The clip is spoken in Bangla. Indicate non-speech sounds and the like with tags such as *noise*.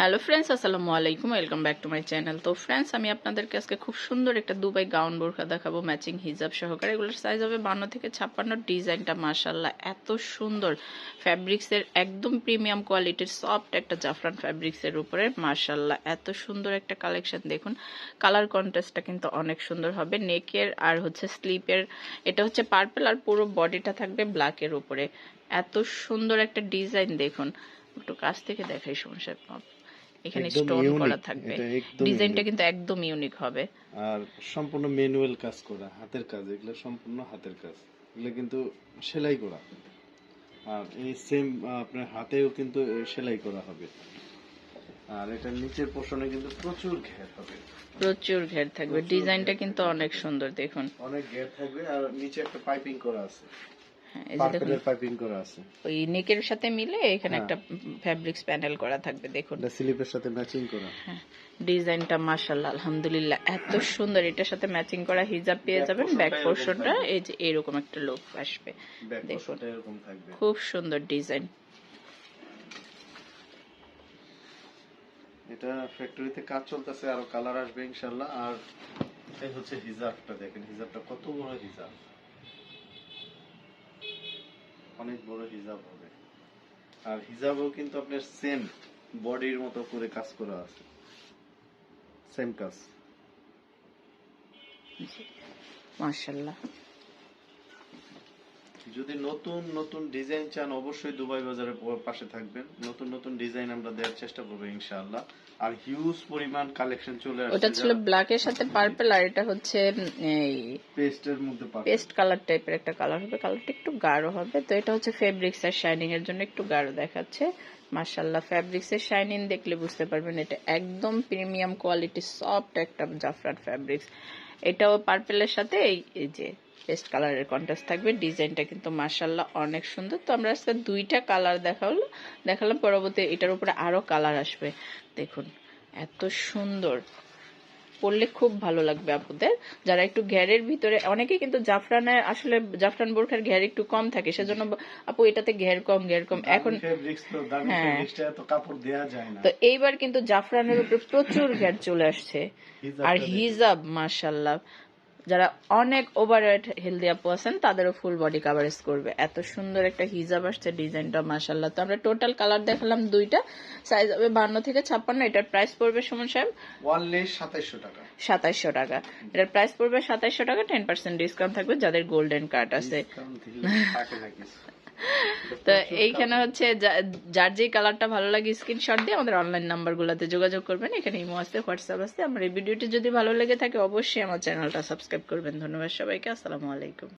হ্যালো ফ্রেন্ডস আসসালামু আলাইকুম welcome back to my channel তো ফ্রেন্ডস আমি আপনাদেরকে আজকে খুব সুন্দর একটা দুবাই গাউন বোরখা দেখাবো ম্যাচিং হিজাব সহকারে। এগুলোর সাইজ হবে বান্ন থেকে ছাপ্পান্ন, ডিজাইনটা মার্শাল্লাহ এত সুন্দর। ফ্যাব্রিক্সের একদম প্রিমিয়াম কোয়ালিটির সফট একটা জাফরান ফ্যাব্রিক্সের উপরে মার্শাল্লাহ এত সুন্দর একটা কালেকশন দেখুন কালার কন্ট্রাস্টটা কিন্তু অনেক সুন্দর হবে। নেকের আর হচ্ছে স্লিপের এটা হচ্ছে পার্পল আর পুরো বডিটা থাকবে ব্ল্যাকের উপরে। এত সুন্দর একটা ডিজাইন দেখুন। একটু কাছ থেকে দেখাই সমস্যা এখানে স্টোন করা থাকবে। ডিজাইনটা কিন্তু একদম ইউনিক হবে। আর সম্পূর্ণ ম্যানুয়াল কাজ করা হাতের কাজ এগুলো সম্পূর্ণ হাতের কাজ। এগুলো কিন্তু সেলাই করা। আর এই সেম আপনার হাতেও কিন্তু সেলাই করা হবে। আর এটা নিচের পোর্শনে কিন্তু প্রচুর ঘের হবে। প্রচুর ঘের থাকবে। ডিজাইনটা কিন্তু অনেক সুন্দর দেখুন। অনেক ঘের থাকবে। আর নিচে একটা পাইপিং করা আছে। এই যে দেখুন পাইপিং করা আছে। ওই নেকের সাথে মিলে এখানে হ্যাঁ। একটা ফ্যাব্রিক্স প্যানেল করা থাকবে দেখুন। এটা স্লিপের সাথে ম্যাচিং করা। হ্যাঁ ডিজাইনটা মাশাল্লাহ আলহামদুলিল্লাহ এত সুন্দর এটার সাথে ম্যাচিং করা হিজাব পেয়ে যাবেন ব্যাক পোর্শনটা এই যে এরকম একটা লুক আসবে দেখুন। পোর্শনটা এরকম থাকবে। খুব সুন্দর ডিজাইন এটা ফ্যাক্টরিতে কাজ চলতেছে আরও কালার আসবে ইনশাল্লাহ আর এই হচ্ছে হিজাবটা দেখেন হিজাবটা কত বড় হিজাব অনেক বড় হিজাব হবে। আর হিজাবও কিন্তু আপনার সেম বডির মতো করে কাজ করা আছে। সেম কাজ। মাশাল্লাহ যদি নতুন নতুন ডিজাইন চান অবশ্যই দুবাই বাজারের পাশে থাকবেন। নতুন নতুন ডিজাইন আমরা দেওয়ার চেষ্টা করব ইনশাআল্লাহ। আর হিউজ পরিমাণ কালেকশন চলে ওটা আসছে ছিল ব্ল্যাকের সাথে পার্পল আর এটা হচ্ছে এই পেস্টের মধ্যে পেস্ট কালার টাইপের একটা কালার হবে। কালারটা একটু গাঢ় হবে। তো এটা হচ্ছে ফেব্রিক্স আর শাইনিং এর জন্য একটু গাঢ় দেখাচ্ছে। মার্শাল্লাহ ফ্যাব্রিক্স এর শাইনিং দেখলে বুঝতে পারবেন এটা একদম প্রিমিয়াম কোয়ালিটি সফট একটা জাফরান ফ্যাব্রিক্স এটাও পার্পেলের সাথে এই যে পেস্ট কালারের কন্ট্রাস্ট থাকবে। ডিজাইনটা কিন্তু মার্শাল্লাহ অনেক সুন্দর। তো আমরা আজকে দুইটা কালার দেখাল দেখালাম। পরবর্তী এটার উপরে আরও কালার আসবে। দেখুন এত সুন্দর। পরলে খুব ভালো লাগবে আপুদের। যারা একটু ঘেরের ভিতরে অনেকে কিন্তু জাফরানের আসলে জাফরান বোরখার ঘের একটু কম থাকে সেজন্য আপু এটাতে ঘের কম ঘের কম। এখন হ্যাঁ। তো এইবার কিন্তু জাফরানের উপরে প্রচুর ঘের চলে আসছে। আর হিজাব মাশাল্লাহ যারা অনেক ওভারওয়েট হেলদি আপু আছেন তাদেরও ফুল বডি কাভারেজ করবে। এত সুন্দর একটা হিজাব আসছে ডিজাইনটা মার্শাল্লাহ তো আমরা টোটাল কালার দেখালাম দুইটা সাইজ হবে বান্ন থেকে ছাপ্পান্ন এটার প্রাইস পড়বে সুমন সাহেব? সাতাইশো সাতাইশশো টাকা। সাতাইশশো টাকা। এটার প্রাইস পড়বে সাতাইশশো টাকা টেন পার্সেন্ট ডিসকাউন্ট থাকবে যাদের গোল্ডেন কার্ড আছে। *laughs* তো এইখানে হচ্ছে যা- যার যে কালারটা ভালো লাগে স্ক্রিনশট দিয়ে আমাদের অনলাইন নাম্বারগুলোতে যোগাযোগ করবেন। এখানে ইমো আসতে হোয়াটসঅ্যাপ আসতে আমার এই ভিডিওটি যদি ভালো লেগে থাকে অবশ্যই আমার চ্যানেলটা সাবস্ক্রাইব করবেন। ধন্যবাদ সবাইকে। আসসালামু আলাইকুম।